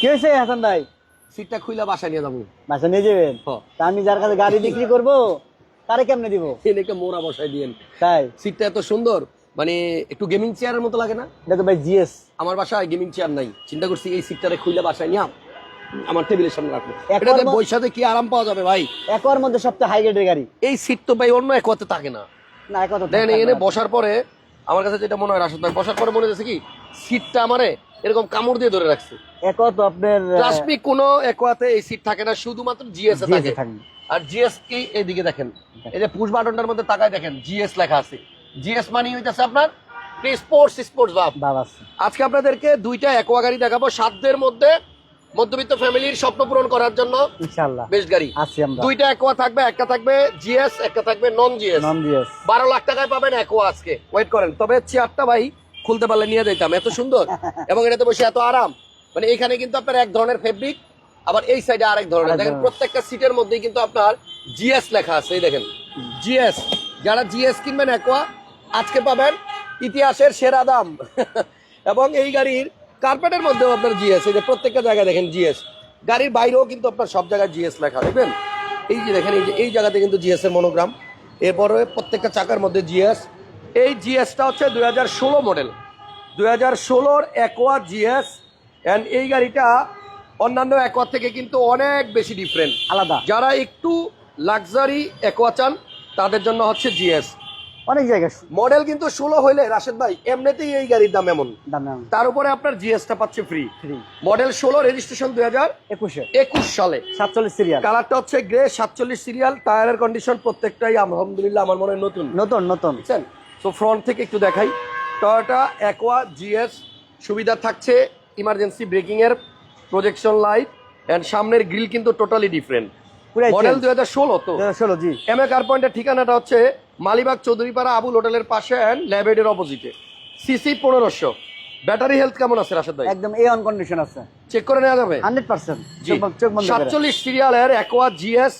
কি হয়েছে হাসান ভাই? সিটটা খুইলা বাসায় নিয়ে যাব। বাসা নিয়ে যাবেন। তা আমি যার কাছে গাড়ি বিক্রি করব তারে কেমনে দিব? মোড়া বসায় দিয়েন। তাই? সিটটা এত সুন্দর মানে একটু গেমিং চেয়ারের মতো লাগে না? এটা তো ভাই জিএস। আমার বাসায় গেমিং চেয়ার নাই। চিন্তা করছি এই সিটটারে খুইলা বাসায় নিয়ে আমার টেবিলের সামনে রাখব। একবার এটাতে বৈশাখে কি আরাম পাওয়া যাবে ভাই? একর মধ্যে সবচেয়ে হাই গ্রেডের গাড়ি। এই সিট তো ভাই অন্য একতে থাকে না। না এক কথা তো দেখেন থাকবে এনে বসার পরে আমার কাছে যেটা মনে হয় রাশদ ভাই বসার পরে মনে হচ্ছে কি সিটটা আমারে এরকম কামড় দিয়ে ধরে রাখছে। একর তো আপনার ট্রাস্ট কোনো একোয়াতে এই সিট থাকে না শুধুমাত্র জিএস এ থাকে। আর জিএস কি এইদিকে দেখেন এই যে পুশ বাটনটার মধ্যে তাকায় দেখেন জিএস লেখা আছে। জিএস মানে হইতেছে আপনার স্পোর্টস স্পোর্টস বাবা আজকে আপনাদেরকে দুইটা একোয়া গাড়ি দেখাবো সাতদের মধ্যে মধ্যবিত্ত ফ্যামিলির স্বপ্ন পূরণ করার জন্য ইনশাআল্লাহ। বেস্ট গাড়ি। আছি আমরা। দুইটা একোয়া থাকবে একটা থাকবে জিএস একটা থাকবে নন জিএস নন জিএস বারো লাখ টাকায় পাবেন একোয়া আজকে। ওয়েট করেন তবে চেয়ারটা ভাই খুলতে পারলে নিয়ে যেতাম এত সুন্দর। এবং এটাতে বসে এত আরাম। মানে এখানে কিন্তু আপনার এক ধরনের ফেব্রিক আবার এই সাইডে আরেক ধরনের। দেখেন প্রত্যেকটা সিটের মধ্যেই কিন্তু আপনার জিএস লেখা আছে এই দেখেন। জিএস যারা জিএস কিনবেন একোয়া আজকে পাবেন ইতিহাসের সেরা দাম। এবং এই গাড়ির কার্পেটের মধ্যেও আপনার জিএস এই যে প্রত্যেকটা জায়গায় দেখেন জিএস গাড়ির বাইরেও কিন্তু আপনার সব জায়গায় জিএস লেখা দেখবেন? এই যে দেখেন এই যে এই জায়গাতে কিন্তু জিএস এর মনোগ্রাম এরপরে প্রত্যেকটা চাকার মধ্যে জিএস এই জিএসটা হচ্ছে দুই হাজার ষোলো মডেল দুই হাজার ষোলোর একোয়া জিএস অ্যান্ড এই গাড়িটা অন্যান্য একোয়া থেকে কিন্তু অনেক বেশি ডিফারেন্ট আলাদা। যারা একটু লাক্সারি অ্যাকোয়া চান তাদের জন্য হচ্ছে জিএস অনেক জায়গায় মডেল কিন্তু ষোলো হইলে রাশেদ ভাই এমনিতেই এই গাড়ির দাম এমন। তার উপরে আপনার জিএসটা পাচ্ছে ফ্রি মডেল ষোলো রেজিস্ট্রেশন দুই হাজার একুশে। একুশ সালে। সাতচল্লিশ সিরিয়াল কালারটা হচ্ছে গ্রে সাতচল্লিশ সিরিয়াল টায়ারের কন্ডিশন প্রত্যেকটাই আলহামদুলিল্লাহ আমার মনে হয় নতুন। নতুন নতুন। বুঝছেন? তো ফ্রন্ট থেকে একটু দেখাই। টয়োটা অ্যাকোয়া জিএস সুবিধা থাকছে ইমার্জেন্সি ব্রেকিং এর প্রজেকশন লাইট এন্ড সামনের গ্রিল কিন্তু টোটালি ডিফারেন্ট মডেল। দুই হাজার ষোলো তো। ষোলো জি। এম এ কার পয়েন্টের ঠিকানাটা হচ্ছে মালিবাগ চৌধুরীপাড়া আবুল হোটেলের পাশে অ্যান্ড ল্যাবেডের অপোজিটে সিসি পনেরোশো। ব্যাটারি হেলথ কেমন আছে রাশেদ ভাই? একদম এ অন কন্ডিশন আছে। চেক করে নেওয়া যাবে? Hundred percent. জি। চোখ বন্ধ করে। সাতচল্লিশ সিরিয়ালের অ্যাকোয়া জিএস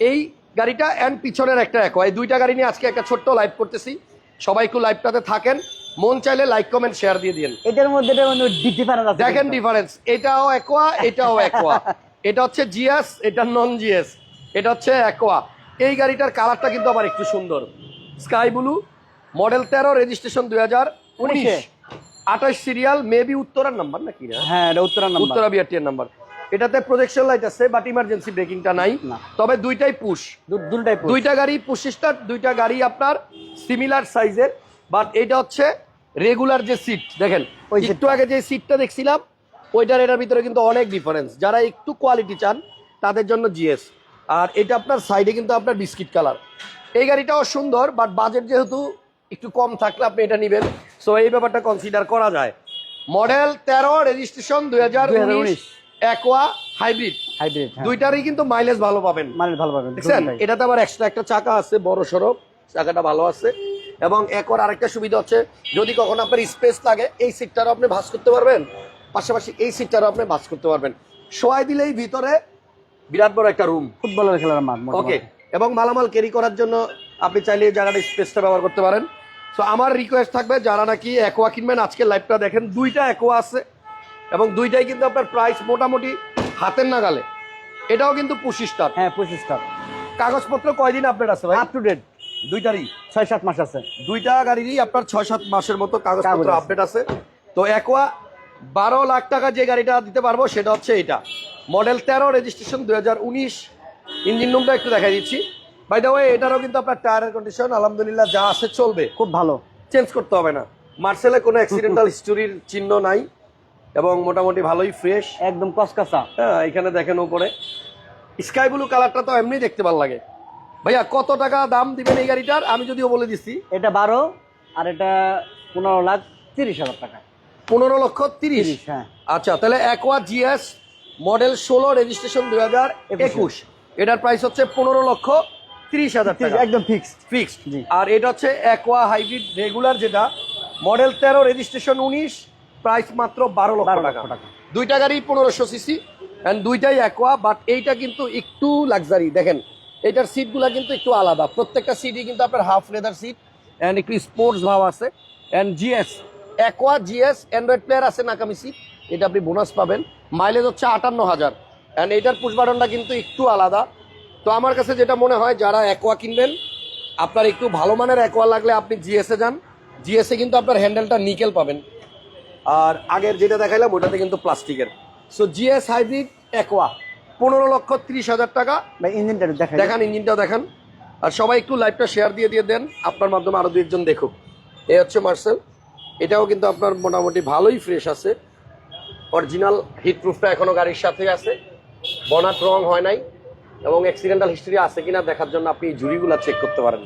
এই গাড়িটা অ্যান্ড পিছনের একটা অ্যাকোয়া এই দুইটা গাড়ি নিয়ে আজকে একটা ছোট্ট লাইভ করতেছি। সবাই একটু লাইভটাতে থাকেন। মন চাইলে লাইক কমেন্ট শেয়ার দিয়ে দিন এটার মধ্যে ডিফারেন্স আছে। দেখেন ডিফারেন্স এটাও অ্যাকোয়া এটাও অ্যাকোয়া এটা হচ্ছে জিএস এটা নন জিএস এটা হচ্ছে অ্যাকোয়া এই গাড়িটার কালারটা কিন্তু আবার একটু সুন্দর। স্কাই ব্লু মডেল তেরো রেজিস্ট্রেশন দুই হাজার উনিশ। আঠাশ সিরিয়াল মেবি উত্তরার নাম্বার নাকি না হ্যাঁ এটা উত্তরার নাম্বার। উত্তরা বিআরটিএর নাম্বার। এটাতে প্রজেকশন লাইট আছে বাট ইমার্জেন্সি ব্রেকিংটা নাই। তবে দুইটাই পুশ দুটাই দুইটা গাড়ি পুশ দুইটা গাড়ি আপনার সিমিলার সাইজের বাট এটা হচ্ছে রেগুলার যে সিট দেখেন ওই একটু আগে যে সিটটা দেখছিলাম ওইটার এটার ভিতরে কিন্তু অনেক ডিফারেন্স যারা একটু কোয়ালিটি চান তাদের জন্য জিএস আর এটা আপনার সাইডে কিন্তু আপনার বিস্কিট কালার এই গাড়িটাও সুন্দর বাট বাজেট যেহেতু একটু কম থাকলে আপনি এটা নেবেন। সো এই ব্যাপারটা কনসিডার করা যায়। মডেল তেরো রেজিস্ট্রেশন দুই হাজার 2019 অ্যাকোয়া হাইব্রিড হাইব্রিড দুইটারই কিন্তু মাইলেজ ভালো পাবেন। মাইলেজ ভালো পাবেন দেখছেন। এটাতে আবার এক্সট্রা একটা চাকা আছে বড় সড়ক চাকাটা ভালো আছে। এবং একর আরেকটা সুবিধা হচ্ছে যদি কখনো আপনার স্পেস লাগে এই সিটটারও আপনি ভাঁজ করতে পারবেন। পাশাপাশি এই সিটটারও আপনি ভাঁজ করতে পারবেন। শোয়াই দিলেই ভিতরে বিরাট বড় একটা রুম ফুটবলের খেলার মাঠ ওকে এবং মালামাল ক্যারি করার জন্য আপনি চাইলে জায়গাটা স্পেসটা ব্যবহার করতে পারেন। সো আমার রিকোয়েস্ট থাকবে যারা নাকি অ্যাকোয়া কিনবেন আজকে লাইভটা দেখেন দুইটা অ্যাকোয়া আছে এবং দুইটাই কিন্তু আপনার প্রাইস মোটামুটি হাতের নাগালে। এটাও কিন্তু পঁচিশ পঁচিশটা হ্যাঁ পঁচিশ পঁচিশটা কাগজপত্র কয়দিন আপডেট আছে ভাই? আপ টু ডেট দুইটারই? ছয় সাত মাস আছে। দুইটা গাড়িরই আপনার ছয় সাত মাসের মতো কাগজপত্র কাগজ আপডেট আছে। তো একোয়া বারো লাখ টাকা যে গাড়িটা দিতে পারব সেটা হচ্ছে এটা। মডেল তেরো রেজিস্ট্রেশন দুই হাজার উনিশ। ইঞ্জিন রুমটা একটু দেখাই দিচ্ছি। বাই দ্য ওয়ে এটারও কিন্তু আপনার টায়ারের কন্ডিশন আলহামদুলিল্লাহ যা আছে চলবে। খুব ভালো। চেঞ্জ করতে হবে না। মার্সেলে কোনো অ্যাক্সিডেন্টাল হিস্টোরির চিহ্ন নাই এবং মোটামুটি ভালোই ফ্রেশ একদম কসকসা হ্যাঁ এখানে দেখেন উপরে। স্কাই ব্লু কালারটা তো এমনি দেখতে ভালো লাগে। ভাইয়া কত টাকা দাম দিবেন এই গাড়িটার? আমি যদিও বলে দিচ্ছি। এটা বারো আর এটা পনেরো লাখ তিরিশ হাজার টাকা। পনেরো লক্ষ তিরিশ। তিরিশ হ্যাঁ। আচ্ছা তাহলে অ্যাকোয়া জিএস মডেল ষোলো রেজিস্ট্রেশন দুই হাজার একুশ। এটার প্রাইস হচ্ছে পনেরো লক্ষ তিরিশ হাজার একদম ফিক্সড ফিক্সড আর এটা হচ্ছে অ্যাকোয়া হাইব্রিড রেগুলার যেটা মডেল তেরো রেজিস্ট্রেশন উনিশ প্রাইস মাত্র বারো লক্ষ 12 লক্ষ টাকা। দুইটা গাড়ি পনেরোশো সিসি অ্যান্ড দুইটাই অ্যাকোয়া বাট এইটা কিন্তু একটু লাক্সারি দেখেন এটার সিটগুলো কিন্তু একটু আলাদা। প্রত্যেকটা সিটই কিন্তু আপনার হাফ লেদার সিট অ্যান্ড একটু স্পোর্টস ভাব আছে। And GS Aqua GS android player আছে নাকামিসি এটা আপনি বোনাস পাবেন। মাইলেজ হচ্ছে আটান্ন হাজার অ্যান্ড এটার পুশ বাটনটা কিন্তু একটু আলাদা। তো আমার কাছে যেটা মনে হয় যারা অ্যাকোয়া কিনবেন আপনার একটু ভালো মানের অ্যাকোয়া লাগলে আপনি জিএসএ যান। জিএসএ কিন্তু আপনার হ্যান্ডেলটা নিকেল পাবেন। আর আগের যেটা দেখাইলাম ওটাতে কিন্তু প্লাস্টিকের। সো জিএস হাইব্রিড অ্যাকোয়া পনেরো লক্ষ তিরিশ হাজার টাকা। ইঞ্জিনটা দেখাই। দেখান ইঞ্জিনটাও দেখান। আর সবাই একটু লাইভটা শেয়ার দিয়ে দিয়ে দেন। আপনার মাধ্যমে আরও দুই একজন দেখুক। এই হচ্ছে মার্সেল এটাও কিন্তু আপনার মোটামুটি ভালোই ফ্রেশ আছে। অরিজিনাল হিট প্রুফটা এখনও গাড়ির সাথে আছে। বনাট রং হয় নাই এবং অ্যাক্সিডেন্টাল হিস্ট্রি আছে কিনা দেখার জন্য আপনি এই জুড়িগুলো চেক করতে পারেন।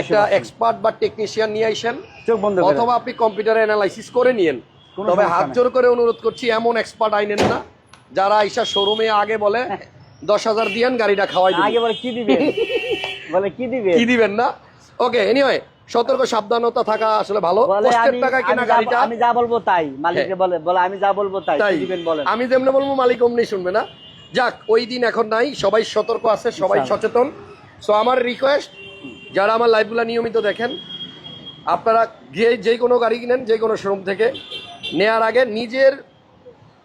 একটা এক্সপার্ট বা টেকনিশিয়ান নিয়ে করে। অথবা আপনি কম্পিউটারে অ্যানালাইসিস করে নিয়েন। তবে হাত। জোর করে অনুরোধ করছি এমন এক্সপার্ট আইনেন না। যারা আইসা শোরুমে আগে বলে দশ হাজার দিয়েন গাড়িটা খাওয়াই দিবেন। আগে বলে কি দিবেন? বলে কি দিবে কি দিবেন না? ওকে এনিওয়ে সতর্ক সাবধানতা থাকা আসলে ভালো। কষ্টের গাড়িটা আমি যা বলব তাই মালিককে বলে বলে আমি যা বলব তাই দিবেন বলেন। আমি যেমনি বলব মালিক অমনি শুনবে না। যাক ওই দিন এখন নাই সবাই সতর্ক আছে সবাই সচেতন। সো আমার রিকোয়েস্ট যারা আমার লাইভগুলো নিয়মিত দেখেন আপনারা গিয়ে যে কোনো গাড়ি কিনেন যে কোনো শোরুম থেকে নেয়ার আগে নিজের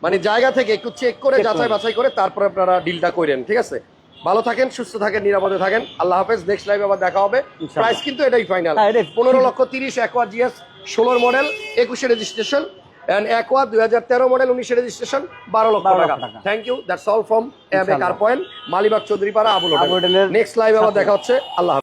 মানে জায়গা থেকে একটু চেক করে যাচাই বাছাই করে তারপরে আপনারা ডিলটা করেন ঠিক আছে? ভালো থাকেন সুস্থ থাকেন নিরাপদে থাকেন। আল্লাহ হাফেজ নেক্সট লাইভে আবার দেখা হবে। প্রাইস কিন্তু এটাই ফাইনাল হ্যাঁ, পনেরো লক্ষ তিরিশ একোয়া জিএস ষোলোর মডেল একুশে রেজিস্ট্রেশন অ্যান্ড একোয়া দুই হাজার তেরো মডেল উনিশে রেজিস্ট্রেশন বারো লক্ষ টাকা। Thank you that's all from M A car point Malibagh Chowdhurypara Abul next live আবার দেখা হচ্ছে। আল্লাহ।